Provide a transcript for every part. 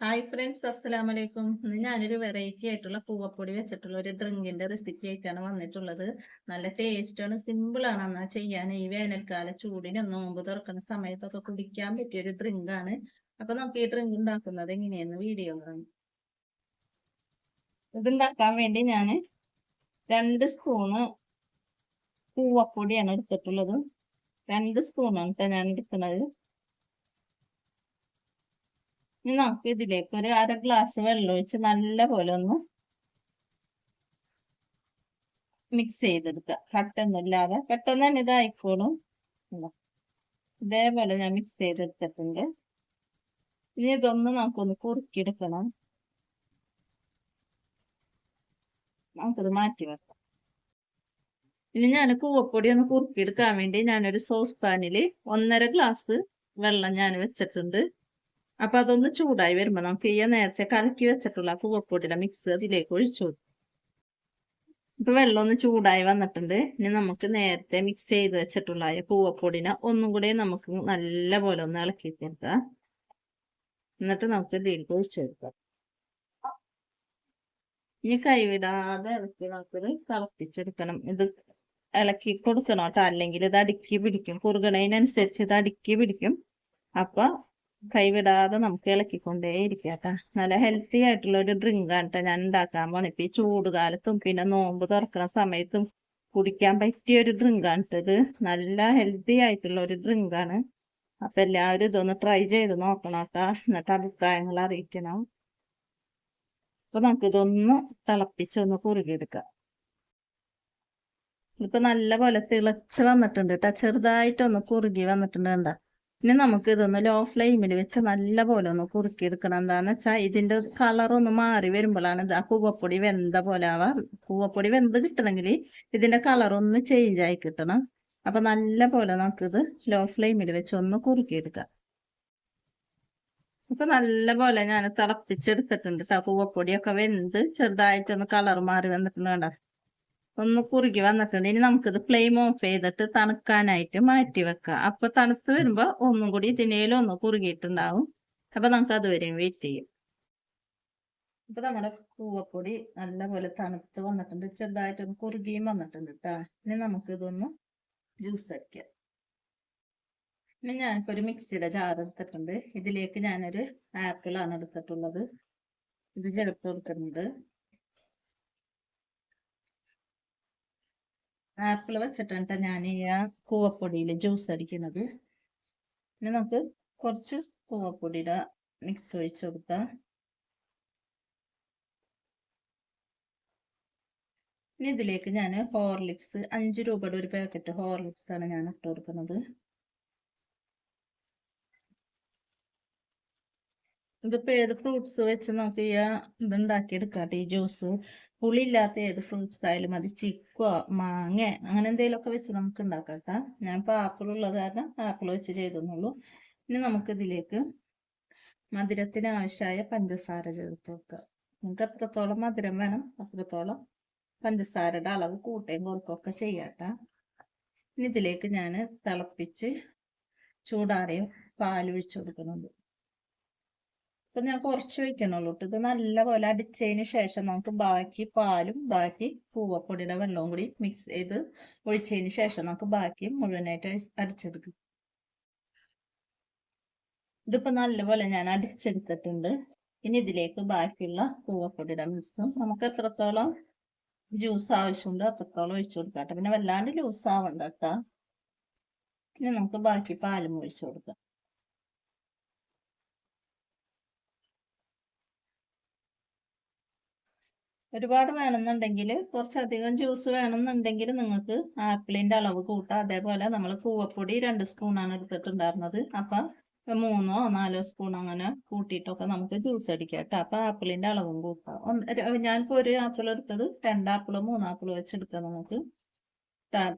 Hi friends അസ്സലാമു അലൈക്കും ഇന്ന് ഞാനൊരു വെറൈറ്റി ആയിട്ടുള്ള പൂവപ്പൊടി വെച്ചിട്ടുള്ള ഒരു ഡ്രിങ്കിന്റെ റെസിപ്പി ആയിട്ടാണ് വന്നിട്ടുള്ളത്. നല്ല ടേസ്റ്റാണ് ആണ് എന്നാ ചെയ്യാൻ ഈ വേനൽക്കാല ചൂടിന് നോമ്പ് തുറക്കുന്ന സമയത്തൊക്കെ കുടിക്കാൻ പറ്റിയ ഒരു ഡ്രിങ്ക് ആണ്. അപ്പൊ നമുക്ക് ഈ ഡ്രിങ്ക് ഉണ്ടാക്കുന്നത് എങ്ങനെയെന്ന് വീഡിയോ കാണാം. ഇതുണ്ടാക്കാൻ വേണ്ടി ഞാൻ രണ്ട് സ്പൂണ് പൂവപ്പൊടിയാണ് എടുത്തിട്ടുള്ളത്. രണ്ട് സ്പൂണാണ് ഞാൻ എടുക്കുന്നത്. ഇനി നമുക്ക് ഇതിലേക്ക്. ഒരു അര ഗ്ലാസ് വെള്ളം ഒഴിച്ച് നല്ല പോലെ ഒന്ന് മിക്സ് ചെയ്തെടുക്കുക കട്ടൊന്നുമില്ലാതെ പെട്ടെന്ന് തന്നെ ഇതായിക്കോളും ഇതേപോലെ ഞാൻ മിക്സ് ചെയ്തെടുത്തിട്ടുണ്ട്. ഇനി ഇതൊന്ന് നമുക്കൊന്ന് കുറുക്കിയെടുക്കണം. നമുക്കത് മാറ്റി വെക്കാം. ഇനി ഞാൻ കൂവപ്പൊടി ഒന്ന് കുറുക്കിയെടുക്കാൻ വേണ്ടി ഞാനൊരു സോസ് പാനിൽ ഒന്നര ഗ്ലാസ് വെള്ളം ഞാൻ വെച്ചിട്ടുണ്ട്. അപ്പൊ അതൊന്ന് ചൂടായി വരുമ്പോ നമുക്ക് ഈ നേരത്തെ കലക്കി വെച്ചിട്ടുള്ള പൂവപ്പൊടിയുടെ മിക്സ് അതിലേക്ക് ഒഴിച്ചു ഇപ്പൊ വെള്ളം ഒന്ന് ചൂടായി വന്നിട്ടുണ്ട്. ഇനി നമുക്ക് നേരത്തെ മിക്സ് ചെയ്ത് വെച്ചിട്ടുള്ള പൂവപ്പൊടിനെ ഒന്നും കൂടി നമുക്ക് നല്ല പോലെ ഒന്ന് ഇളക്കി തീർക്കാം എന്നിട്ട് നമുക്ക് ഇതിലേക്ക് ഒഴിച്ചു കൊടുക്കാം. ഇനി കൈവിടാതെ ഇളക്കി നമുക്കിത് തിളപ്പിച്ചെടുക്കണം. ഇത് ഇളക്കി കൊടുക്കണം കേട്ടോ. അല്ലെങ്കിൽ ഇത് അടുക്കി പിടിക്കും. കുറുകണതിനനുസരിച്ച് ഇത് അടുക്കി പിടിക്കും. അപ്പൊ കൈവിടാതെ നമുക്ക് ഇളക്കിക്കൊണ്ടേ ഇരിക്കട്ടെ നല്ല ഹെൽത്തി ആയിട്ടുള്ള ഒരു ഡ്രിങ്ക് ആണ് ഞാൻ ഉണ്ടാക്കാൻ പോണ. ഇപ്പൊ ഈ ചൂട് കാലത്തും പിന്നെ നോമ്പ് തുറക്കുന്ന സമയത്തും കുടിക്കാൻ പറ്റിയ ഒരു ഡ്രിങ്ക് ആണ് ഇത്. നല്ല ഹെൽത്തി ആയിട്ടുള്ള ഒരു ഡ്രിങ്ക് ആണ്. അപ്പൊ എല്ലാവരും ഇതൊന്ന് ട്രൈ ചെയ്ത് നോക്കണം കേട്ടോ എന്നിട്ട് അഭിപ്രായങ്ങൾ അറിയിക്കണം. അപ്പൊ ഇതൊന്ന് തിളപ്പിച്ചൊന്ന് കുറുകിയെടുക്കാം. ഇതിപ്പോ നല്ല പോലെ തിളച്ച് വന്നിട്ടുണ്ട് കേട്ടോ ചെറുതായിട്ടൊന്ന് കുറുകി വന്നിട്ടുണ്ട് കണ്ട. ഇനി നമുക്ക് ഇതൊന്ന് ലോ ഫ്ലെയിമിൽ വെച്ച് നല്ല പോലെ ഒന്ന് കുറുക്കിയെടുക്കണം. എന്താന്ന് വെച്ചാൽ കളർ ഒന്ന് മാറി വരുമ്പോഴാണ് ഇത് ആ കൂവപ്പൊടി വെന്ത പോലെ ആവാ. കൂവപ്പൊടി വെന്ത് കിട്ടണമെങ്കിൽ ഇതിന്റെ കളർ ഒന്ന് ചേഞ്ച് ആയി കിട്ടണം. അപ്പൊ നല്ല പോലെ നമുക്കിത് ലോ ഫ്ലെയിമിൽ വെച്ച് ഒന്ന് കുറുക്കിയെടുക്കാം. ഇപ്പൊ നല്ല പോലെ ഞാൻ തിളപ്പിച്ചെടുത്തിട്ടുണ്ട് കൂവപ്പൊടിയൊക്കെ വെന്ത് ചെറുതായിട്ടൊന്ന് കളർ മാറി വന്നിട്ടുണ്ട് കണ്ടോ. ഒന്ന് കുറുകി വന്നിട്ടുണ്ട്. ഇനി നമുക്കിത് ഫ്ലെയിം ഓഫ് ചെയ്തിട്ട് തണുക്കാനായിട്ട് മാറ്റി വെക്കാം. അപ്പൊ തണുത്ത് വരുമ്പോ ഒന്നും കൂടി ഇതിനേലും ഒന്ന് കുറുകിയിട്ടുണ്ടാവും. അപ്പൊ നമുക്ക് അതുവരെയും വെയിറ്റ് ചെയ്യാം. ഇപ്പൊ നമ്മുടെ കൂവപ്പൊടി നല്ലപോലെ തണുത്ത് വന്നിട്ടുണ്ട്. ചെറുതായിട്ടൊന്ന് കുറുകിയും വന്നിട്ടുണ്ട് കേട്ടാ ഇനി നമുക്ക് ഇതൊന്ന് ജ്യൂസ് അടിക്കാം. ഇനി ഞാനിപ്പോ ഒരു മിക്സിയുടെ ജാർ എടുത്തിട്ടുണ്ട്. ഇതിലേക്ക് ഞാനൊരു ആപ്പിളാണ് എടുത്തിട്ടുള്ളത്. ഇത് ചേർത്ത് കൊടുക്കുന്നുണ്ട് ആപ്പിൾ വെച്ചിട്ടാണ് ഞാൻ ഈ കൂവപ്പൊടിയിൽ ജ്യൂസ് അടിക്കുന്നത് ഇനി നമുക്ക് കുറച്ച് കൂവപ്പൊടിയുടെ മിക്സ് ഒഴിച്ചു കൊടുക്കാം. ഇനി ഇതിലേക്ക് ഞാൻ ഹോർലിക്സ് അഞ്ച് രൂപയുടെ ഒരു പാക്കറ്റ് ഹോർലിക്സ് ആണ് ഞാൻ ഇട്ട് കൊടുക്കുന്നത്. ഇതിപ്പോ ഏത് ഫ്രൂട്ട്സ് വെച്ച് നമുക്ക് ഈ ഇത് ഉണ്ടാക്കിയെടുക്കാട്ടെ ഈ ജ്യൂസ് പുളിയില്ലാത്ത ഏത് ഫ്രൂട്ട്സ് ആയാലും മതി. ചിക്കോ മാങ്ങ അങ്ങനെ എന്തെങ്കിലുമൊക്കെ വെച്ച് നമുക്ക് ഉണ്ടാക്കാം ഞാൻ ഇപ്പോൾ ആപ്പിൾ ഉള്ളത് കാരണം ആപ്പിൾ വെച്ച് ചെയ്തെന്നുള്ളൂ. ഇനി നമുക്ക് ഇതിലേക്ക് മധുരത്തിന് ആവശ്യമായ പഞ്ചസാര ചേർത്ത് വെക്കുക നിങ്ങൾക്ക് എത്രത്തോളം മധുരം വേണം അത്രത്തോളം പഞ്ചസാരയുടെ അളവ് കൂട്ടുകയും കുറക്കുകയൊക്കെ ചെയ്യാട്ട. ഇനി ഇതിലേക്ക് ഞാൻ തിളപ്പിച്ച് ചൂടാറിയും പാലൊഴിച്ചു കൊടുക്കുന്നുണ്ട്. സോ ഞാൻ കുറച്ച് വെക്കണുള്ളൂ ഇത് നല്ലപോലെ അടിച്ചതിന് ശേഷം നമുക്ക് ബാക്കി പാലും ബാക്കി പൂവപ്പൊടിയുടെ വെള്ളവും കൂടി മിക്സ് ചെയ്ത് ഒഴിച്ചതിന് ശേഷം നമുക്ക് ബാക്കി മുഴുവനായിട്ട് അടിച്ചെടുക്കും. ഇതിപ്പോ നല്ലപോലെ ഞാൻ അടിച്ചെടുത്തിട്ടുണ്ട്. ഇനി ഇതിലേക്ക് ബാക്കിയുള്ള പൂവപ്പൊടിയുടെ മിക്സും നമുക്ക് എത്രത്തോളം ജ്യൂസ് ആവശ്യമുണ്ടോ അത്രത്തോളം ഒഴിച്ചു കൊടുക്കാം പിന്നെ വല്ലാണ്ട് ലൂസ് ആവണ്ട ഇനി നമുക്ക് ബാക്കി പാലും ഒഴിച്ചു കൊടുക്കാം. ഒരുപാട് വേണമെന്നുണ്ടെങ്കിൽ കുറച്ചധികം ജ്യൂസ് വേണമെന്നുണ്ടെങ്കിൽ നിങ്ങൾക്ക് ആപ്പിളിന്റെ അളവ് കൂട്ടാം. അതേപോലെ നമ്മൾ കൂവപ്പൊടി രണ്ട് സ്പൂണാണ് എടുത്തിട്ടുണ്ടായിരുന്നത്. അപ്പം മൂന്നോ നാലോ സ്പൂൺ അങ്ങനെ കൂട്ടിയിട്ടൊക്കെ നമുക്ക് ജ്യൂസ് അടിക്കാം കേട്ടോ. അപ്പം ആപ്പിളിന്റെ അളവും കൂട്ടാം. ഞാനിപ്പോൾ ഒരു ആപ്പിൾ എടുത്തത് രണ്ട് ആപ്പിളോ മൂന്ന് ആപ്പിളോ വെച്ചെടുക്കാം നമുക്ക്.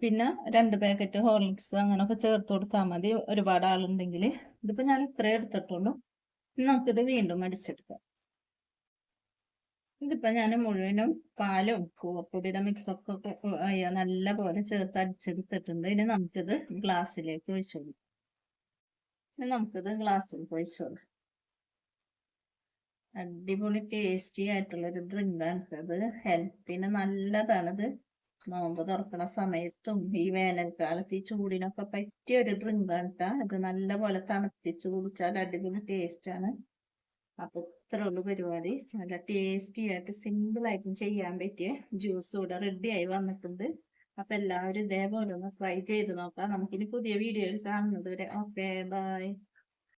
പിന്നെ രണ്ട് പാക്കറ്റ് ഹോർലിക്സ് അങ്ങനെയൊക്കെ ചേർത്ത് കൊടുത്താൽ മതി. ഒരുപാട് ആളുണ്ടെങ്കിൽ ഇതിപ്പോൾ ഞാൻ ഇത്രേ എടുത്തിട്ടുള്ളൂ. നമുക്കിത് വീണ്ടും അടിച്ചെടുക്കാം. ഇതിപ്പോ ഞാൻ മുഴുവനും പാലും കൂവപ്പൊടിയുടെ മിക്സൊക്കെ നല്ല പോലെ ചേർത്ത് അടിച്ചെടുത്തിട്ടുണ്ട്. ഇനി നമുക്കിത് ഗ്ലാസ്സിലേക്ക് ഒഴിച്ചു ഇനി നമുക്കിത് ഗ്ലാസ്സിൽ ഒഴിച്ചു അടിപൊളി ടേസ്റ്റി ആയിട്ടുള്ള ഒരു ഡ്രിങ്ക് ആണ് അത് ഹെൽത്തിന് നല്ലതാണിത് നോമ്പ് തുറക്കണ സമയത്തും ഈ വേനൽക്കാലത്ത് ഈ ചൂടിനൊക്കെ പറ്റിയ ഒരു ഡ്രിങ്ക് ആണ് ട്ടാ. ഇത് നല്ല പോലെ തണുപ്പിച്ച് കുടിച്ചാൽ അടിപൊളി ടേസ്റ്റ് അപ്പൊ ഇത്ര ഉള്ളു പരിപാടി. നല്ല ടേസ്റ്റി ആയിട്ട് സിമ്പിൾ ആയിട്ട് ചെയ്യാൻ പറ്റിയ ജ്യൂസ് ഇവിടെ റെഡി ആയി വന്നിട്ടുണ്ട്. അപ്പൊ എല്ലാവരും ഇതേപോലെ ഒന്ന് ട്രൈ ചെയ്ത് നോക്കാം. നമുക്കിനി പുതിയ വീഡിയോയിൽ കാണുന്നത് വരെ ഓക്കെ ബൈ